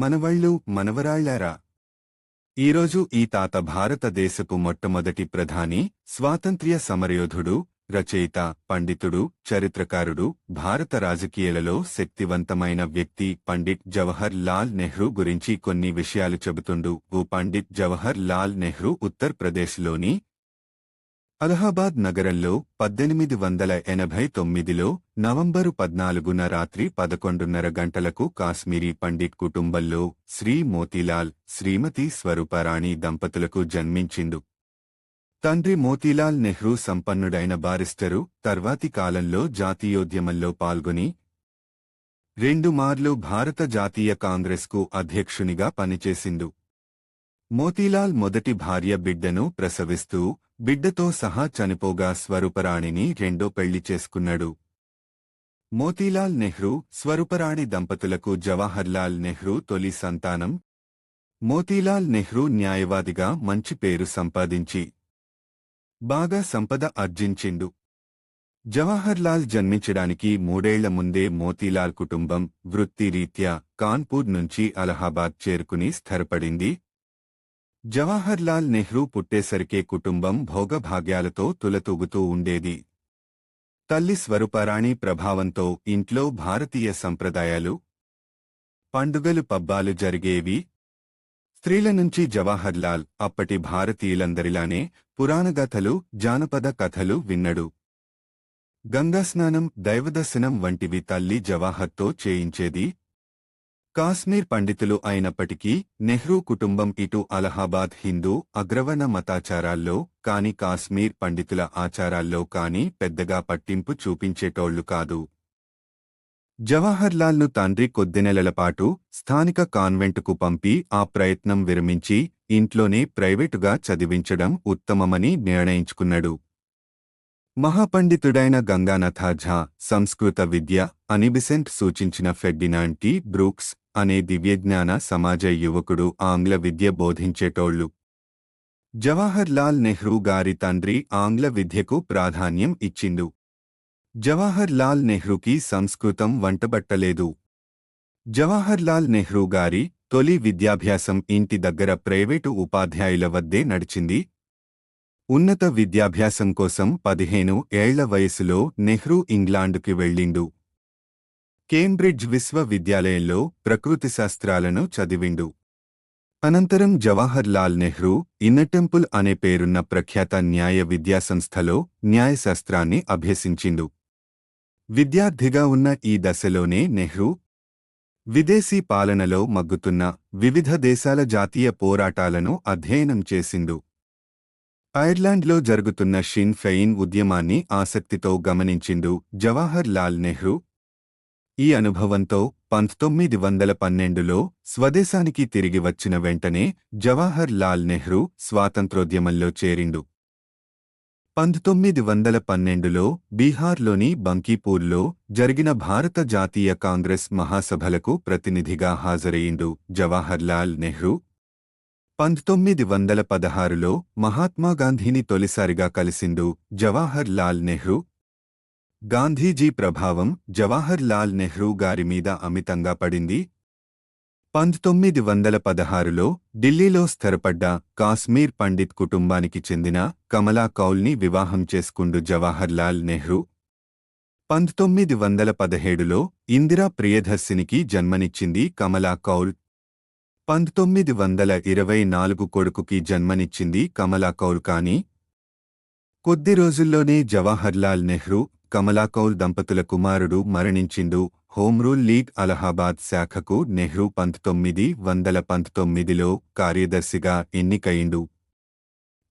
మనవళ్ళు మనవరాళ్ళారా ఈరోజు ఈ తాత భారతదేశపు మొట్టమొదటి ప్రధాని స్వాతంత్ర్య సమరయోధుడు రచయిత పండితుడు చరిత్రకారుడు భారత రాజకీయాలలో శక్తివంతమైన వ్యక్తి పండిట్ జవహర్ లాల్ నెహ్రూ గురించి కొన్ని విషయాలు చెబుతుండు. ఓ పండిట్ జవహర్ లాల్ నెహ్రూ ఉత్తరప్రదేశ్లోని అలహాబాద్ నగరంలో పద్దెనిమిది వందల ఎనభై తొమ్మిదిలో నవంబరు పద్నాలుగున రాత్రి పదకొండున్నర గంటలకు కాశ్మీరీ పండిట్ కుటుంబంలో శ్రీ మోతీలాల్ శ్రీమతి స్వరూపరాణి దంపతులకు జన్మించిండు. తండ్రి మోతీలాల్ నెహ్రూ సంపన్నుడైన బారిస్టరు తర్వాతి కాలంలో జాతీయోద్యమంలో పాల్గొని రెండు మార్లు భారత జాతీయ కాంగ్రెస్కు అధ్యక్షునిగా పనిచేసిండు. మోతీలాల్ మొదటి భార్య బిడ్డను ప్రసవిస్తూ బిడ్డతో సహా చనిపోగా స్వరూపరాణిని రెండో పెళ్ళి చేసుకున్నాడు. మోతీలాల్ నెహ్రూ స్వరూపరాణి దంపతులకు జవహర్లాల్ నెహ్రూ తొలి సంతానం. మోతీలాల్ నెహ్రూ న్యాయవాదిగా మంచి పేరు సంపాదించి బాగా సంపద ఆర్జించిండు. జవహర్లాల్ జన్మించడానికి మూడేళ్ళ ముందే మోతీలాల్ కుటుంబం వృత్తిరీత్యా కాన్పూర్ నుంచి అలహాబాద్ చేరుకుని స్థిరపడింది. జవహర్లాల్ నెహ్రూ పుట్టేసరికే కుటుంబం భోగభాగ్యాలతో తులతూగుతూ ఉండేది. తల్లి స్వరూపరాణి ప్రభావంతో ఇంట్లో భారతీయ సంప్రదాయాలు పండుగలు పబ్బాలు జరిగేవి. స్త్రీల నుంచి జవహర్లాల్ అప్పటి భారతీయులందరిలానే పురాణగాథలు జానపద కథలు విన్నడు. గంగాస్నానం దైవదర్శనం వంటివి తల్లి జవాహర్తో చేయించేది. కాశ్మీర్ పండితులు అయినప్పటికీ నెహ్రూ కుటుంబం ఇటు అలహాబాద్ హిందూ అగ్రవర్ణ మతాచారాల్లో కాని కాశ్మీర్ పండితుల ఆచారాల్లో కాని పెద్దగా పట్టింపు చూపించేటోళ్ళు కాదు. జవహర్లాల్ను తండ్రి కొద్ది నెలలపాటు స్థానిక కాన్వెంటుకు పంపి ఆ ప్రయత్నం విరమించి ఇంట్లోనే ప్రైవేటుగా చదివించడం ఉత్తమమని నిర్ణయించుకున్నాడు. మహాపండితుడైన గంగానాథ ఝా సంస్కృత విద్య అనిబిసెంట్ సూచించిన ఫెడ్డినాండ్ టి. బ్రూక్స్ అనే దివ్యజ్ఞాన సమాజ యువకుడు ఆంగ్ల విద్య బోధించేటోళ్ళు జవహర్ లాల్ నెహ్రూ గారి తండ్రి ఆంగ్ల విద్యకు ప్రాధాన్యం ఇచ్చిండు. జవహర్ లాల్ నెహ్రూకి సంస్కృతం వంటబట్టలేదు. జవహర్ లాల్ నెహ్రూ గారి తొలి విద్యాభ్యాసం ఇంటి దగ్గర ప్రైవేటు ఉపాధ్యాయుల వద్దే నడిచింది ఉన్నత విద్యాభ్యాసం కోసం పదిహేను ఏళ్ళ వయసులో నెహ్రూ ఇంగ్లాండుకి వెళ్ళిండు. కేంబ్రిడ్జ్ విశ్వవిద్యాలయంలో ప్రకృతి శాస్త్రాలను చదివిండు. అనంతరం జవహర్ లాల్ నెహ్రూ ఇన్నటెంపుల్ అనే పేరున్న ప్రఖ్యాత న్యాయ విద్యాసంస్థలో న్యాయశాస్త్రాన్ని అభ్యసించిండు. విద్యార్థిగా ఉన్న ఈ దశలోనే నెహ్రూ విదేశీ పాలనలో మగ్గుతున్న వివిధ దేశాల జాతీయ పోరాటాలను అధ్యయనం చేసిండు. ఐర్లాండ్లో జరుగుతున్న షిన్ ఫెయిన్ ఉద్యమాన్ని ఆసక్తితో గమనించిండు జవహర్ లాల్ నెహ్రూ. ఈ అనుభవంతో పంతొమ్మిది వందల పన్నెండులో స్వదేశానికి తిరిగి వచ్చిన వెంటనే జవహర్ లాల్ నెహ్రూ స్వాతంత్రోద్యమంలో చేరిండు. పంతొమ్మిది వందల పన్నెండులో బీహార్లోని బంకీపూర్లో జరిగిన భారత జాతీయ కాంగ్రెస్ మహాసభలకు ప్రతినిధిగా హాజరయిండు జవహర్ లాల్ నెహ్రూ. పంతొమ్మిది వందల పదహారులో మహాత్మాగాంధీని తొలిసారిగా కలిసిండు జవహర్ లాల్ నెహ్రూ. గాంధీజీ ప్రభావం జవహర్ లాల్ నెహ్రూ గారి మీద అమితంగా పడింది. పంతొమ్మిది వందల పదహారులో ఢిల్లీలో స్థిరపడ్డ కాశ్మీర్ పండిత్ కుటుంబానికి చెందిన కమలా కౌల్ని వివాహం చేసుకుండు జవహర్ లాల్ నెహ్రూ. పంతొమ్మిది వందల పదిహేడులో ఇందిరా ప్రియదర్శినికి జన్మనిచ్చింది కమలా కౌల్. పంతొమ్మిది వందల ఇరవై నాలుగు కొడుకుకి జన్మనిచ్చింది కమలా కౌల్ కానీ కొద్ది రోజుల్లోనే జవహర్లాల్ నెహ్రూ కమలాకౌల్ దంపతుల కుమారుడు మరణించిండు. హోంరూల్ లీగ్ అలహాబాద్ శాఖకు నెహ్రూ పంతొమ్మిది వందల పంతొమ్మిదిలో కార్యదర్శిగా ఎన్నికయిండు.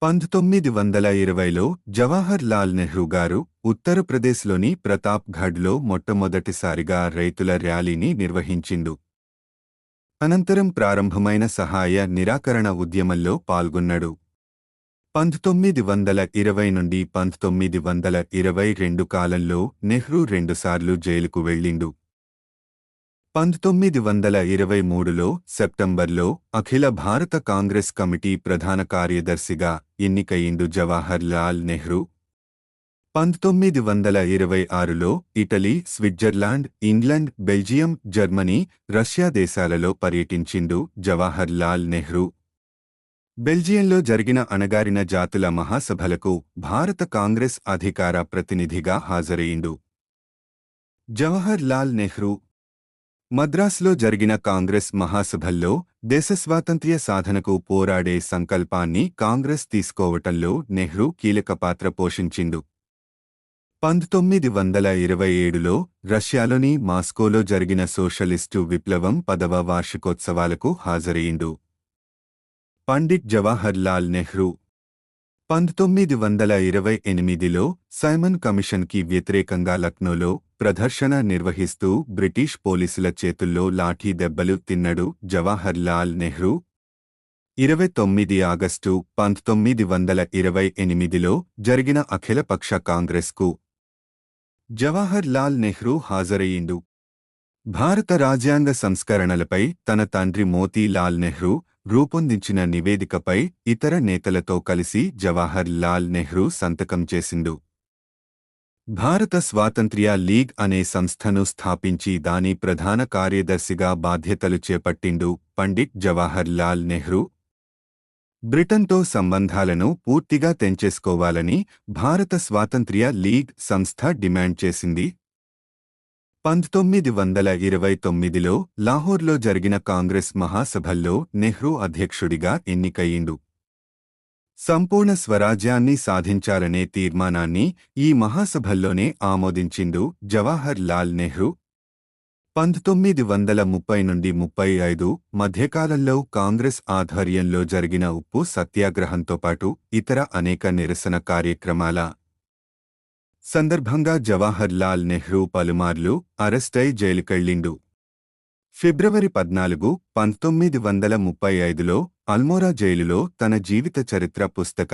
పంతొమ్మిది వందల ఇరవైలో జవహర్ లాల్ నెహ్రూ గారు ఉత్తరప్రదేశ్లోని ప్రతాప్ఘడ్లో మొట్టమొదటిసారిగా రైతుల ర్యాలీని నిర్వహించిండు. అనంతరం ప్రారంభమైన సహాయ నిరాకరణ ఉద్యమంలో పాల్గొన్నాడు. పంతొమ్మిది వందల ఇరవై నుండి పంతొమ్మిది వందల ఇరవై రెండు కాలంలో నెహ్రూ రెండుసార్లు జైలుకు వెళ్ళిండు. పంతొమ్మిది వందల ఇరవై మూడులో సెప్టెంబర్లో అఖిల భారత కాంగ్రెస్ కమిటీ ప్రధాన కార్యదర్శిగా ఎన్నికయిండు జవహర్ లాల్ నెహ్రూ. పంతొమ్మిది వందల ఇరవై ఆరులో Italy Switzerland England Belgium Germany Russia దేశాలలో పర్యటించిండు జవహర్ లాల్ నెహ్రూ. బెల్జియంలో జరిగిన అణగారిన జాతుల మహాసభలకు భారత కాంగ్రెస్ అధికార ప్రతినిధిగా హాజరయిండు. జవహర్ లాల్ నెహ్రూ మద్రాసులో జరిగిన కాంగ్రెస్ మహాసభల్లో దేశ స్వాతంత్ర్య సాధనకు పోరాడే సంకల్పాన్ని కాంగ్రెస్ తీసుకోవటంలో నెహ్రూ కీలక పాత్ర పోషించిండు. పంతొమ్మిది వందల ఇరవై ఏడులో రష్యాలోని మాస్కోలో జరిగిన సోషలిస్టు విప్లవం పదవ వార్షికోత్సవాలకు హాజరయిండు పండిట్ జవహర్ లాల్ నెహ్రూ పంతొమ్మిది వందల ఇరవై ఎనిమిదిలో సైమన్ కమిషన్కి వ్యతిరేకంగా లక్నోలో ప్రదర్శన నిర్వహిస్తూ బ్రిటిష్ పోలీసుల చేతుల్లో లాఠీ దెబ్బలు తిన్నడు జవహర్ లాల్ నెహ్రూ. ఇరవై తొమ్మిది ఆగస్టు పంతొమ్మిది వందల ఇరవై ఎనిమిదిలో జరిగిన అఖిలపక్ష కాంగ్రెస్కు జవహర్ లాల్ నెహ్రూ హాజరయ్యిండు. భారత రాజ్యాంగ సంస్కరణలపై తన తండ్రి మోతీలాల్ నెహ్రూ రూపొందించిన నివేదికపై ఇతర నేతలతో కలిసి జవహర్ లాల్ నెహ్రూ సంతకం చేసిండు. భారత స్వాతంత్ర్య లీగ్ అనే సంస్థను స్థాపించి దాని ప్రధాన కార్యదర్శిగా బాధ్యతలు చేపట్టిండు పండిట్ జవహర్ లాల్ నెహ్రూ బ్రిటన్తో సంబంధాలను పూర్తిగా తెంచేసుకోవాలని భారత స్వాతంత్ర్య లీగ్ సంస్థ డిమాండ్ చేసింది. పంతొమ్మిది వందల ఇరవై తొమ్మిదిలో లాహోర్లో జరిగిన కాంగ్రెస్ మహాసభల్లో నెహ్రూ అధ్యక్షుడిగా ఎన్నికయ్యిండు. సంపూర్ణ స్వరాజ్యాన్ని సాధించాలనే తీర్మానాన్ని ఈ మహాసభల్లోనే ఆమోదించిండు జవహర్ లాల్ నెహ్రూ. పంతొమ్మిది వందల ముప్పై నుండి ముప్పై ఐదు మధ్యకాలంలో కాంగ్రెస్ ఆధ్వర్యంలో జరిగిన ఉప్పు సత్యాగ్రహంతో పాటు ఇతర అనేక నిరసన కార్యక్రమాల సందర్భంగా జవహర్ లాల్ నెహ్రూ పలుమార్లు అరెస్టై జైలుకెళ్ళిండు ఫిబ్రవరి పద్నాలుగు పంతొమ్మిది వందల ముప్పై ఐదులో అల్మోరా జైలులో తన జీవిత చరిత్ర పుస్తక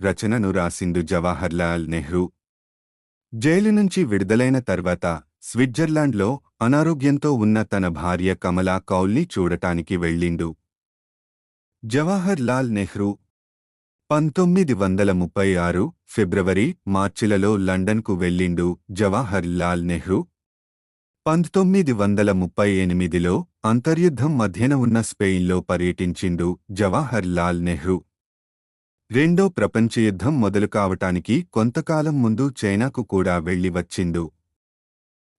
రచనను రాసిండు జవహర్ లాల్ నెహ్రూ. జైలు నుంచి విడుదలైన తర్వాత స్విట్జర్లాండ్లో అనారోగ్యంతో ఉన్న తన భార్య కమలా కౌల్ని చూడటానికి వెళ్ళిండు. జవహర్ లాల్ నెహ్రూ పంతొమ్మిది వందల ముప్పై ఆరు ఫిబ్రవరి మార్చిలలో లండన్కు వెళ్ళిండు జవహర్ లాల్ నెహ్రూ. పంతొమ్మిది వందల ముప్పై ఎనిమిదిలో అంతర్యుద్ధం మధ్యన ఉన్న స్పెయిన్లో పర్యటించిండు జవహర్ లాల్ నెహ్రూ. రెండో ప్రపంచ యుద్ధం మొదలు కావటానికి కొంతకాలం ముందు చైనాకు కూడా వెళ్ళి వచ్చిండు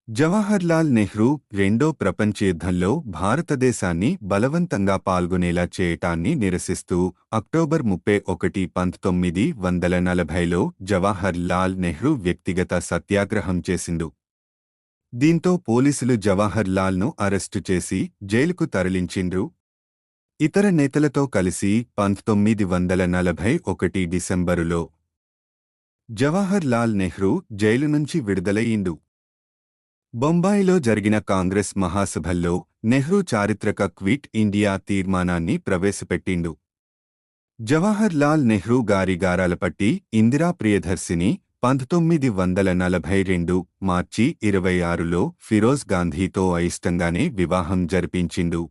జవహర్ లాల్ నెహ్రూ రెండో ప్రపంచ యుద్ధంలో భారతదేశాన్ని బలవంతంగా పాల్గొనేలా చేయటాన్ని నిరసిస్తూ అక్టోబర్ ముప్పై ఒకటి పంతొమ్మిది వందల నలభైలో జవహర్లాల్ నెహ్రూ వ్యక్తిగత సత్యాగ్రహం చేసిండు. దీంతో పోలీసులు జవహర్లాల్ను అరెస్టు చేసి జైలుకు తరలించిండ్రు. ఇతర నేతలతో కలిసి పంతొమ్మిది వందల నలభై ఒకటి డిసెంబరులో జవహర్ లాల్ నెహ్రూ జైలు నుంచి విడుదలయ్యిండు. బొంబాయిలో జరిగిన కాంగ్రెస్ మహాసభల్లో నెహ్రూ చారిత్రక క్విట్ ఇండియా తీర్మానాన్ని ప్రవేశపెట్టిండు. జవహర్ లాల్ నెహ్రూ గారి గారాలపట్టి ఇందిరా ప్రియదర్శిని పంతొమ్మిది వందల నలభై రెండు మార్చి ఇరవై ఆరులో ఫిరోజ్ గాంధీతో అయిష్టంగానే వివాహం జరిపించిండు.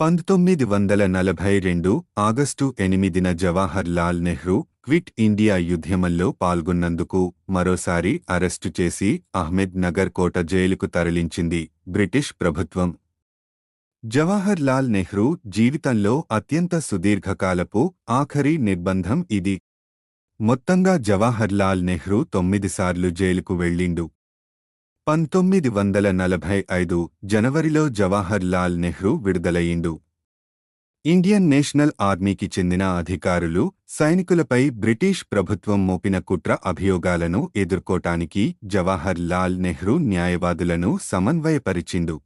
పంతొమ్మిది వందల నలభై రెండు ఆగస్టు ఎనిమిదిన జవహర్ లాల్ నెహ్రూ క్విట్ ఇండియా యుద్ధమంలో పాల్గొన్నందుకు మరోసారి అరెస్టు చేసి అహ్మద్ నగర్ కోట జైలుకు తరలించింది బ్రిటిష్ ప్రభుత్వం. జవహర్ లాల్ నెహ్రూ జీవితంలో అత్యంత సుదీర్ఘకాలపు ఆఖరి నిర్బంధం ఇది. మొత్తంగా జవహర్ లాల్ నెహ్రూ తొమ్మిదిసార్లు జైలుకు వెళ్ళిండు. పంతొమ్మిది వందల నలభై ఐదు జనవరిలో జవహర్ లాల్ నెహ్రూ విడుదలయిండు ఇండియన్ నేషనల్ ఆర్మీకి చెందిన అధికారులు సైనికులపై బ్రిటిష్ ప్రభుత్వం మోపిన కుట్ర అభియోగాలను ఎదుర్కోటానికి జవహర్ లాల్ నెహ్రూ న్యాయవాదులను సమన్వయపరిచిండు.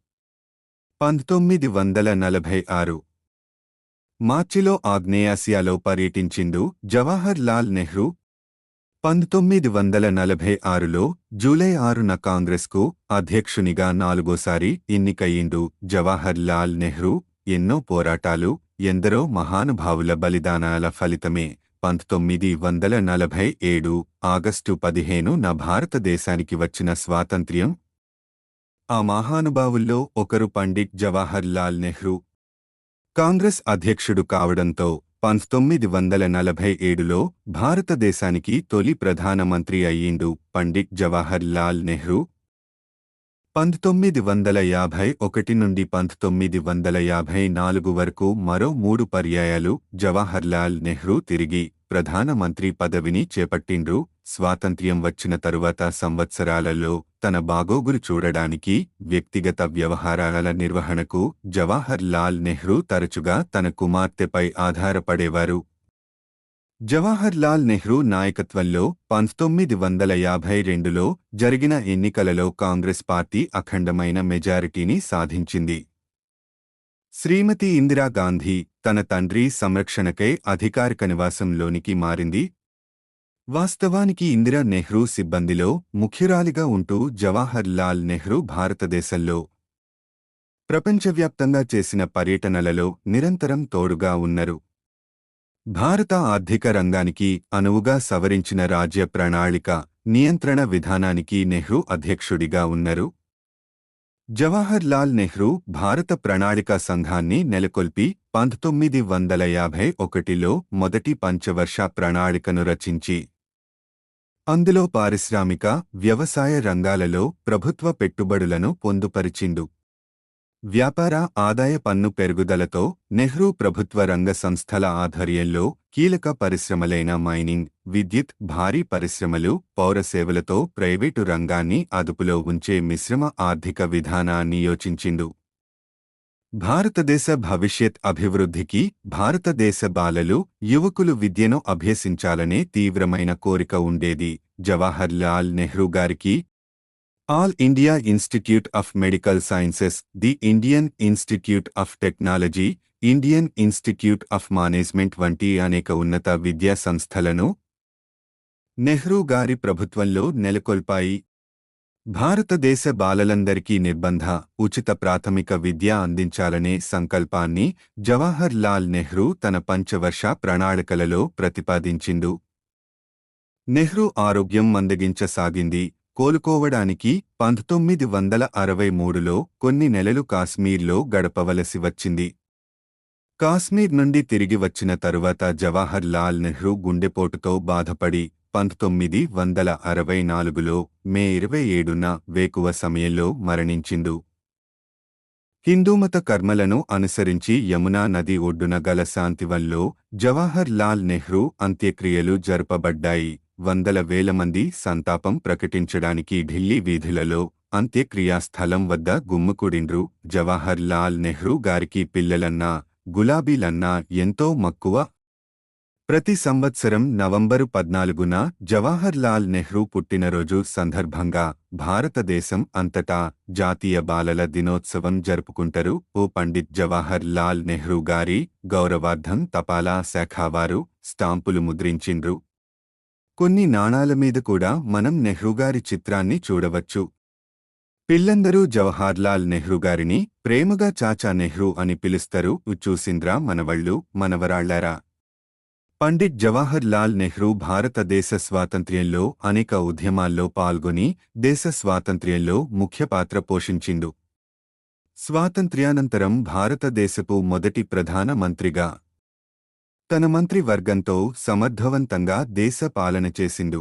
పంతొమ్మిది వందల నలభై ఆరు మార్చిలో ఆగ్నేయాసియాలో పర్యటించిండు జవహర్ లాల్ నెహ్రూ పంతొమ్మిది వందల నలభై ఆరులో జూలై ఆరున కాంగ్రెస్కు అధ్యక్షునిగా నాలుగోసారి ఎన్నికయ్యిండు జవహర్ లాల్ నెహ్రూ. ఎన్నో పోరాటాలు ఎందరో మహానుభావుల బలిదానాల ఫలితమే పంతొమ్మిది వందల నలభై ఏడు ఆగస్టు పదిహేను నా భారతదేశానికి వచ్చిన స్వాతంత్ర్యం. ఆ మహానుభావుల్లో ఒకరు పండిట్ జవహర్ లాల్ నెహ్రూ. కాంగ్రెస్ అధ్యక్షుడు కావడంతో పంతొమ్మిది వందల నలభై ఏడులో భారతదేశానికి తొలి ప్రధానమంత్రి అయ్యిండు పండిట్ జవహర్ లాల్ నెహ్రూ. పంతొమ్మిది వందల యాభై ఒకటి నుండి పంతొమ్మిది వందల యాభై నాలుగు వరకు మరో మూడు పర్యాయాలు జవహర్లాల్ నెహ్రూ తిరిగి ప్రధానమంత్రి పదవిని చేపట్టిండ్రు. స్వాతంత్ర్యం వచ్చిన తరువాత సంవత్సరాలలో తన బాగోగులు చూడడానికి వ్యక్తిగత వ్యవహారాల నిర్వహణకు జవహర్ లాల్ నెహ్రూ తరచుగా తన కుమార్తెపై ఆధారపడేవారు. జవహర్ లాల్ నెహ్రూ నాయకత్వంలో పంతొమ్మిది వందల యాభై రెండులో జరిగిన ఎన్నికలలో కాంగ్రెస్ పార్టీ అఖండమైన మెజారిటీని సాధించింది. శ్రీమతి ఇందిరాగాంధీ తన తండ్రి సంరక్షణకై అధికారిక నివాసంలోనికి మారింది వాస్తవానికి ఇందిరా నెహ్రూ సిబ్బందిలో ముఖ్యురాలిగా ఉంటూ జవహర్ లాల్ నెహ్రూ భారతదేశంలో ప్రపంచవ్యాప్తంగా చేసిన పర్యటనలలో నిరంతరం తోడుగా ఉన్నారు. భారత ఆర్థిక రంగానికి అనువుగా సవరించిన రాజ్య ప్రణాళిక నియంత్రణ విధానానికి నెహ్రూ అధ్యక్షుడిగా ఉన్నారు. జవహర్ లాల్ నెహ్రూ భారత ప్రణాళికా సంఘాన్ని నెలకొల్పి పంతొమ్మిది వందల యాభై ఒకటిలో మొదటి పంచవర్ష ప్రణాళికను రచించి అందులో పారిశ్రామిక వ్యవసాయ రంగాలలో ప్రభుత్వ పెట్టుబడులను పొందుపరిచిండు. వ్యాపార ఆదాయ పన్ను పెరుగుదలతో నెహ్రూ ప్రభుత్వ రంగ సంస్థల ఆధ్వర్యంలో కీలక పరిశ్రమలైన మైనింగ్ విద్యుత్ భారీ పరిశ్రమలు పౌరసేవలతో ప్రైవేటు రంగాన్ని అదుపులో ఉంచే మిశ్రమ ఆర్థిక విధానాన్ని యోచించిండు. భారతదేశ భవిష్యత్ అభివృద్ధికి భారతదేశ బాలలు యువకులు విద్యను అభ్యసించాలనే తీవ్రమైన కోరిక ఉండేది. జవహర్ లాల్ నెహ్రూ గారికి All India Institute of Medical Sciences the Indian Institute of Technology Indian Institute of Management వంటి అనేక ఉన్నత విద్యా సంస్థలను నెహ్రూ గారి ప్రభుత్వంలో నెలకొల్పాయి. భారతదేశ బాలలందరికీ నిర్బంధ ఉచిత ప్రాథమిక విద్య అందించాలనే సంకల్పాన్ని జవహర్ లాల్ నెహ్రూ తన పంచవర్ష ప్రణాళికలలో ప్రతిపాదించిండు. నెహ్రూ ఆరోగ్యం మందగించసాగింది. కోలుకోవడానికి పంతొమ్మిది వందల అరవై మూడులో కొన్ని నెలలు కాశ్మీర్లో గడపవలసి వచ్చింది. కాశ్మీర్ నుండి తిరిగి వచ్చిన తరువాత జవహర్ లాల్ నెహ్రూ గుండెపోటుతో బాధపడి పంతొమ్మిది వందల అరవై నాలుగులో మే ఇరవై ఏడున వేకువ సమయంలో మరణించిండు. హిందూమత కర్మలను అనుసరించి యమునా నది ఒడ్డున గల శాంతివన్లో జవహర్ లాల్ నెహ్రూ అంత్యక్రియలు జరపబడ్డాయి. వందల వేల మంది సంతాపం ప్రకటించడానికి ఢిల్లీ వీధులలో అంత్యక్రియా స్థలం వద్ద గుమ్ముకూడిండ్రు జవహర్ లాల్ నెహ్రూ గారికి పిల్లలన్నా గులాబీలన్నా ఎంతో మక్కువ ప్రతి సంవత్సరం నవంబరు పద్నాలుగున జవాహర్ లాల్ నెహ్రూ పుట్టినరోజు సందర్భంగా భారతదేశం అంతటా జాతీయ బాలల దినోత్సవం జరుపుకుంటారు. ఓ పండిత్ జవహర్ లాల్ నెహ్రూ గారి గౌరవార్థం తపాలా శాఖావారు స్టాంపులు ముద్రించిండ్రు. కొన్ని నాణాల మీద కూడా మనం నెహ్రూగారి చిత్రాన్ని చూడవచ్చు. పిల్లందరూ జవహర్లాల్ నెహ్రూ గారిని ప్రేమగా చాచా నెహ్రూ అని పిలుస్తారు. చూసింద్రా మనవళ్ళు మనవరాళ్ళారా. పండిట్ జవహర్ లాల్ నెహ్రూ భారతదేశ స్వాతంత్ర్యంలో అనేక ఉద్యమాల్లో పాల్గొని దేశ స్వాతంత్ర్యంలో ముఖ్య పాత్ర పోషించిండు. స్వాతంత్ర్యానంతరం భారతదేశపు మొదటి ప్రధాన మంత్రిగా తన మంత్రివర్గంతో సమర్థవంతంగా దేశ పాలన చేసిండు.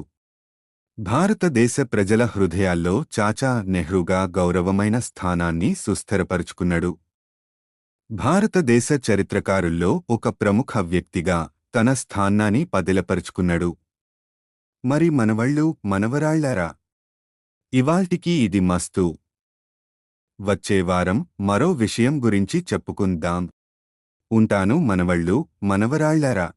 భారతదేశ ప్రజల హృదయాల్లో చాచా నెహ్రూగా గౌరవమైన స్థానాన్ని సుస్థిరపరుచుకున్నాడు. భారతదేశ చరిత్రకారుల్లో ఒక ప్రముఖ వ్యక్తిగా తన స్థానాన్ని పదిలపరుచుకున్నాడు. మరి మనవళ్ళు మనవరాళ్ళారా? ఇవాల్టికి ఇది మస్తు. వచ్చే వారం మరో విషయం గురించి చెప్పుకుందాం. ఉంటాను మనవళ్ళు మనవరాళ్ళారా?